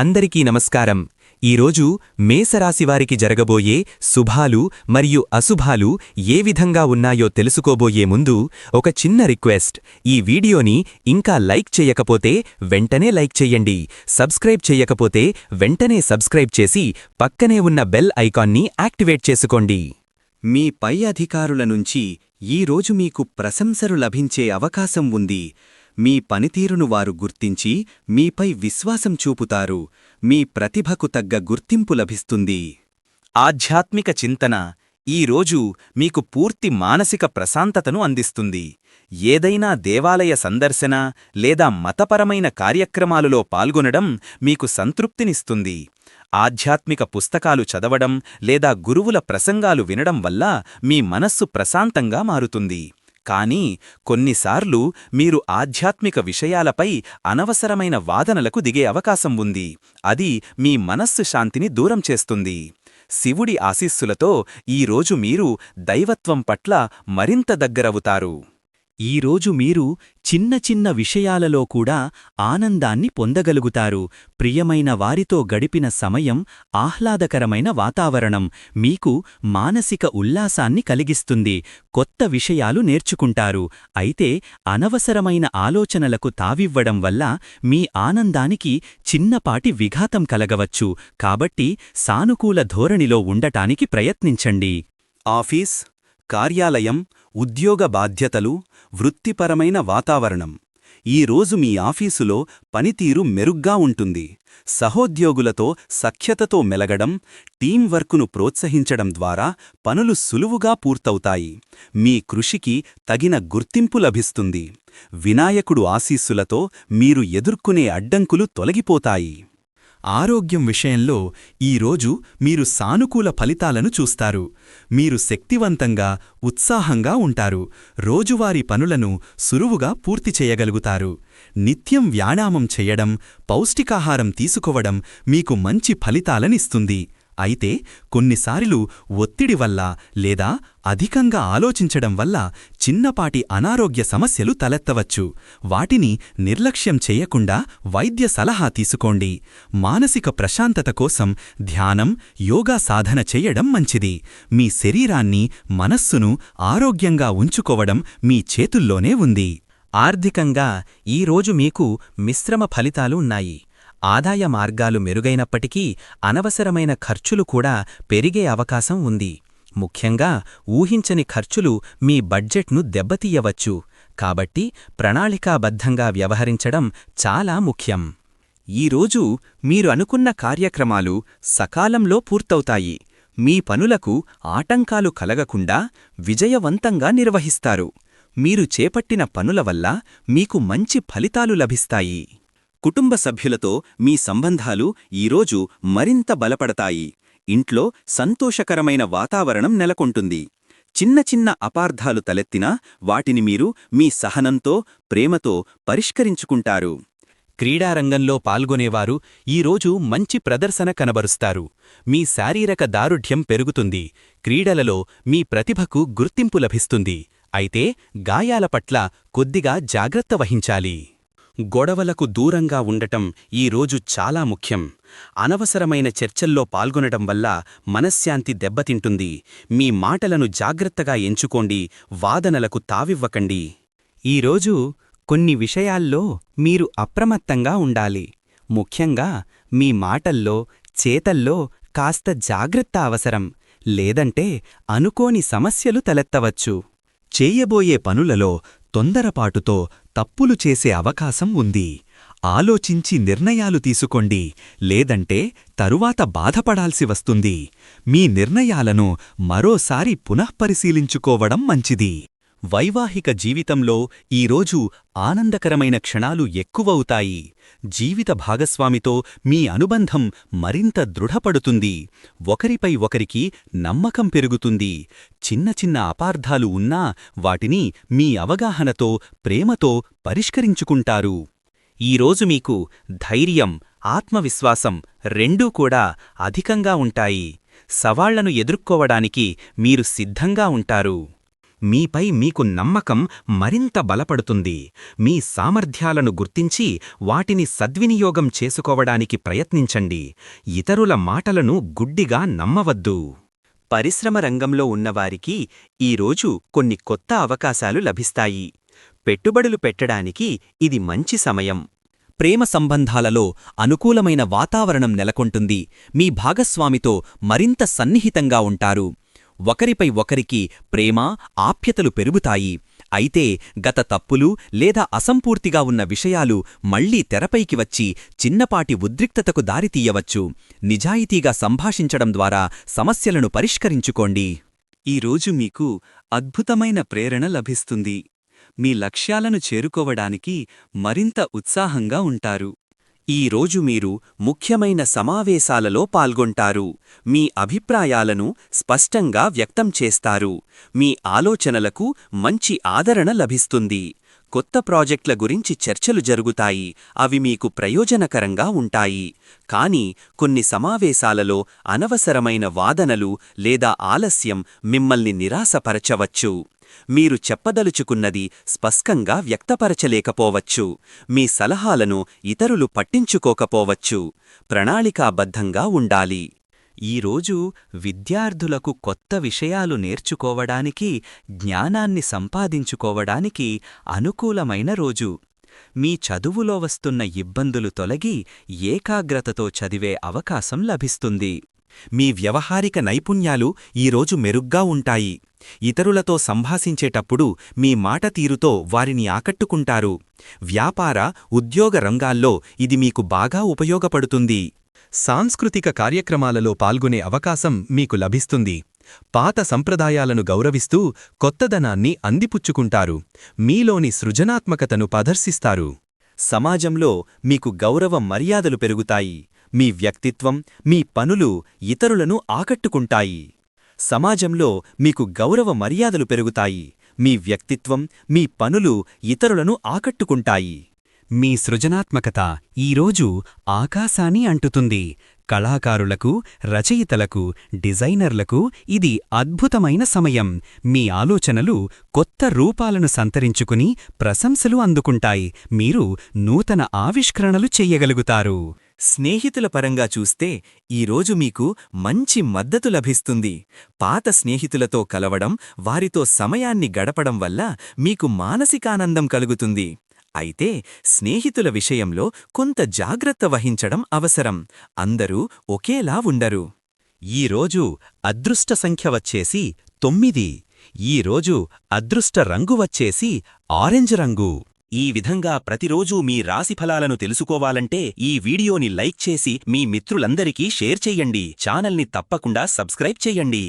అందరికీ నమస్కారం. ఈరోజు మేసరాశివారికి జరగబోయే శుభాలు మరియు అశుభాలు ఏ విధంగా ఉన్నాయో తెలుసుకోబోయే ముందు ఒక చిన్న రిక్వెస్ట్. ఈ వీడియోని ఇంకా లైక్ చేయకపోతే వెంటనే లైక్ చెయ్యండి సబ్స్క్రైబ్ చేయకపోతే వెంటనే సబ్స్క్రైబ్ చేసి పక్కనే ఉన్న బెల్ ఐకాన్ని యాక్టివేట్ చేసుకోండి. మీ పై అధికారుల నుంచి ఈరోజు మీకు ప్రశంసలు లభించే అవకాశం ఉంది. మీ పనితీరును వారు గుర్తించి మీపై విశ్వాసం చూపుతారు. మీ ప్రతిభకు తగ్గ గుర్తింపు లభిస్తుంది. ఆధ్యాత్మిక చింతన ఈరోజు మీకు పూర్తి మానసిక ప్రశాంతతను అందిస్తుంది. ఏదైనా దేవాలయ సందర్శన లేదా మతపరమైన కార్యక్రమాలులో పాల్గొనడం మీకు సంతృప్తినిస్తుంది. ఆధ్యాత్మిక పుస్తకాలు చదవడం లేదా గురువుల ప్రసంగాలు వినడం వల్ల మీ మనస్సు ప్రశాంతంగా మారుతుంది. కానీ కొన్నిసార్లు మీరు ఆధ్యాత్మిక విషయాలపై అనవసరమైన వాదనలకు దిగే అవకాశం ఉంది. అది మీ మనస్సు శాంతిని దూరం చేస్తుంది. శివుడి ఆశీస్సులతో ఈరోజు మీరు దైవత్వం పట్ల మరింత దగ్గరవుతారు. ఈరోజు మీరు చిన్న చిన్న విషయాలలో కూడా ఆనందాన్ని పొందగలుగుతారు. ప్రియమైన వారితో గడిపిన సమయం ఆహ్లాదకరమైన వాతావరణం మీకు మానసిక ఉల్లాసాన్ని కలిగిస్తుంది. కొత్త విషయాలు నేర్చుకుంటారు. అయితే అనవసరమైన ఆలోచనలకు తావివ్వడం వల్ల మీ ఆనందానికి చిన్నపాటి విఘాతం కలగవచ్చు. కాబట్టి సానుకూల ధోరణిలో ఉండటానికి ప్రయత్నించండి. ఆఫీస్ కార్యాలయం ఉద్యోగ బాధ్యతలు వృత్తిపరమైన వాతావరణం. ఈరోజు మీ ఆఫీసులో పనితీరు మెరుగ్గా ఉంటుంది. సహోద్యోగులతో సఖ్యతతో మెలగడం టీం వర్క్ను ప్రోత్సహించడం ద్వారా పనులు సులువుగా పూర్తవుతాయి. మీ కృషికి తగిన గుర్తింపు లభిస్తుంది. వినాయకుడు ఆశీస్సులతో మీరు ఎదుర్కొనే అడ్డంకులు తొలగిపోతాయి. ఆరోగ్యం విషయంలో ఈరోజు మీరు సానుకూల ఫలితాలను చూస్తారు. మీరు శక్తివంతంగా ఉత్సాహంగా ఉంటారు. రోజువారీ పనులను సులువుగా పూర్తి చేయగలుగుతారు. నిత్యం వ్యాయామం చెయ్యడం పౌష్టికాహారం తీసుకోవడం మీకు మంచి ఫలితాలనిస్తుంది. అయితే కొన్నిసార్లు ఒత్తిడి వల్ల లేదా అధికంగా ఆలోచించడం వల్ల చిన్నపాటి అనారోగ్య సమస్యలు తలెత్తవచ్చు. వాటిని నిర్లక్ష్యం చేయకుండా వైద్య సలహా తీసుకోండి. మానసిక ప్రశాంతత కోసం ధ్యానం యోగా సాధన చెయ్యడం మంచిది. మీ శరీరాన్ని మనస్సును ఆరోగ్యంగా ఉంచుకోవడం మీ చేతుల్లోనే ఉంది. ఆర్థికంగా ఈరోజు మీకు మిశ్రమ ఫలితాలు ఉన్నాయి. ఆదాయ మార్గాలు మెరుగైనప్పటికీ అనవసరమైన ఖర్చులు కూడా పెరిగే అవకాశం ఉంది. ముఖ్యంగా ఊహించని ఖర్చులు మీ బడ్జెట్ను దెబ్బతీయవచ్చు. కాబట్టి ప్రణాళికాబద్ధంగా వ్యవహరించడం చాలా ముఖ్యం. ఈరోజు మీరు అనుకున్న కార్యక్రమాలు సకాలంలో పూర్తవుతాయి. మీ పనులకు ఆటంకాలు కలగకుండా విజయవంతంగా నిర్వహిస్తారు. మీరు చేపట్టిన పనుల వల్ల మీకు మంచి ఫలితాలు లభిస్తాయి. కుటుంబ సభ్యులతో మీ సంబంధాలు ఈరోజు మరింత బలపడతాయి. ఇంట్లో సంతోషకరమైన వాతావరణం నెలకొంటుంది. చిన్న చిన్న అపార్థాలు తలెత్తినా వాటిని మీరు మీ సహనంతో ప్రేమతో పరిష్కరించుకుంటారు. క్రీడారంగంలో పాల్గొనేవారు ఈరోజు మంచి ప్రదర్శన కనబరుస్తారు. మీ శారీరక దారుఢ్యం పెరుగుతుంది. క్రీడలలో మీ ప్రతిభకు గుర్తింపు లభిస్తుంది. అయితే గాయాల పట్ల కొద్దిగా జాగ్రత్త వహించాలి. గొడవలకు దూరంగా ఉండటం ఈరోజు చాలా ముఖ్యం. అనవసరమైన చర్చల్లో పాల్గొనడం వల్ల మనశ్శాంతి దెబ్బతింటుంది. మీ మాటలను జాగ్రత్తగా ఎంచుకోండి వాదనలకు తావివ్వకండి. ఈరోజు కొన్ని విషయాల్లో మీరు అప్రమత్తంగా ఉండాలి. ముఖ్యంగా మీ మాటల్లో చేతల్లో కాస్త జాగ్రత్త అవసరం. లేదంటే అనుకోని సమస్యలు తలెత్తవచ్చు. చేయబోయే పనులలో తొందరపాటుతో తప్పులు చేసే అవకాశం ఉంది. ఆలోచించి నిర్ణయాలు తీసుకోండి. లేదంటే తరువాత బాధపడాల్సి వస్తుంది. మీ నిర్ణయాలను మరోసారి పునఃపరిశీలించుకోవడం మంచిది. వైవాహిక జీవితంలో ఈరోజు ఆనందకరమైన క్షణాలు ఎక్కువవుతాయి. జీవిత భాగస్వామితో మీ అనుబంధం మరింత దృఢపడుతుంది. ఒకరిపై ఒకరికి నమ్మకం పెరుగుతుంది. చిన్న చిన్న అపార్థాలు ఉన్నా వాటిని మీ అవగాహనతో ప్రేమతో పరిష్కరించుకుంటారు. ఈరోజు మీకు ధైర్యం ఆత్మవిశ్వాసం రెండూ కూడా అధికంగా ఉంటాయి. సవాళ్ళను ఎదుర్కోవడానికి మీరు సిద్ధంగా ఉంటారు. మీపై మీకు నమ్మకం మరింత బలపడుతుంది. మీ సామర్థ్యాలను గుర్తించి వాటిని సద్వినియోగం చేసుకోవడానికి ప్రయత్నించండి. ఇతరుల మాటలను గుడ్డిగా నమ్మవద్దు. పరిశ్రమ రంగంలో ఉన్నవారికి ఈరోజు కొన్ని కొత్త అవకాశాలు లభిస్తాయి. పెట్టుబడులు పెట్టడానికి ఇది మంచి సమయం. ప్రేమ సంబంధాలలో అనుకూలమైన వాతావరణం నెలకొంటుంది. మీ భాగస్వామితో మరింత సన్నిహితంగా ఉంటారు. ఒకరిపై ఒకరికి ప్రేమ ఆప్యతలు పెరుగుతాయి. అయితే గత తప్పులు లేదా అసంపూర్తిగా ఉన్న విషయాలు మళ్ళీ తెరపైకి వచ్చి చిన్నపాటి ఉద్రిక్తతకు దారితీయవచ్చు నిజాయితీగా సంభాషించడం ద్వారా సమస్యలను పరిష్కరించుకోండి. ఈరోజు మీకు అద్భుతమైన ప్రేరణ లభిస్తుంది. మీ లక్ష్యాలను చేరుకోవడానికి మరింత ఉత్సాహంగా ఉంటారు. ఈ రోజు మీరు ముఖ్యమైన సమావేశాలలో పాల్గొంటారు. మీ అభిప్రాయాలను స్పష్టంగా వ్యక్తం చేస్తారు. మీ ఆలోచనలకు మంచి ఆదరణ లభిస్తుంది. కొత్త ప్రాజెక్టుల గురించి చర్చలు జరుగుతాయి. అవి మీకు ప్రయోజనకరంగా ఉంటాయి. కానీ కొన్ని సమావేశాలలో అనవసరమైన వాదనలు లేదా ఆలస్యం మిమ్మల్ని నిరాశపరచవచ్చు. మీరు చెప్పదలుచుకున్నది స్పష్టంగా వ్యక్తపరచలేకపోవచ్చు. మీ సలహాలను ఇతరులు పట్టించుకోకపోవచ్చు. ప్రణాళికాబద్ధంగా ఉండాలి. ఈరోజు విద్యార్థులకు కొత్త విషయాలు నేర్చుకోవడానికి జ్ఞానాన్ని సంపాదించుకోవడానికి అనుకూలమైన రోజు. మీ చదువులో వస్తున్న ఇబ్బందులు తొలగి ఏకాగ్రతతో చదివే అవకాశం లభిస్తుంది. మీ వ్యవహారిక నైపుణ్యాలు ఈరోజు మెరుగ్గా ఉంటాయి. ఇతరులతో సంభాషించేటప్పుడు మీ మాట తీరుతో వారిని ఆకట్టుకుంటారు. వ్యాపార ఉద్యోగ రంగాల్లో ఇది మీకు బాగా ఉపయోగపడుతుంది. సాంస్కృతిక కార్యక్రమాలలో పాల్గొనే అవకాశం మీకు లభిస్తుంది. పాత సంప్రదాయాలను గౌరవిస్తూ కొత్తదనాన్ని అందిపుచ్చుకుంటారు. మీలోని సృజనాత్మకతను ప్రదర్శిస్తారు. సమాజంలో మీకు గౌరవ మర్యాదలు పెరుగుతాయి. మీ వ్యక్తిత్వం మీ పనులు ఇతరులను ఆకట్టుకుంటాయి. సమాజంలో మీకు గౌరవ మర్యాదలు పెరుగుతాయి. మీ వ్యక్తిత్వం మీ పనులు ఇతరులను ఆకట్టుకుంటాయి. మీ సృజనాత్మకత ఈరోజు ఆకాశాన్ని అంటుతుంది. కళాకారులకు రచయితలకు డిజైనర్లకు ఇది అద్భుతమైన సమయం. మీ ఆలోచనలు కొత్త రూపాలను సంతరించుకుని ప్రశంసలు అందుకుంటాయి. మీరు నూతన ఆవిష్కరణలు చెయ్యగలుగుతారు స్నేహితుల పరంగా చూస్తే ఈరోజు మీకు మంచి మద్దతు లభిస్తుంది. పాత స్నేహితులతో కలవడం వారితో సమయాన్ని గడపడం వల్ల మీకు మానసికానందం కలుగుతుంది. అయితే స్నేహితుల విషయంలో కొంత జాగ్రత్త వహించడం అవసరం. అందరూ ఒకేలా ఉండరు. ఈరోజు అదృష్ట సంఖ్య వచ్చేసి తొమ్మిది. ఈరోజు అదృష్ట రంగు వచ్చేసి ఆరెంజ్ రంగు. ఈ విధంగా ప్రతిరోజూ మీ రాశిఫలాలను తెలుసుకోవాలంటే ఈ వీడియోని లైక్ చేసి మీ మిత్రులందరికీ షేర్ చెయ్యండి ఛానల్ని తప్పకుండా సబ్స్క్రైబ్ చెయ్యండి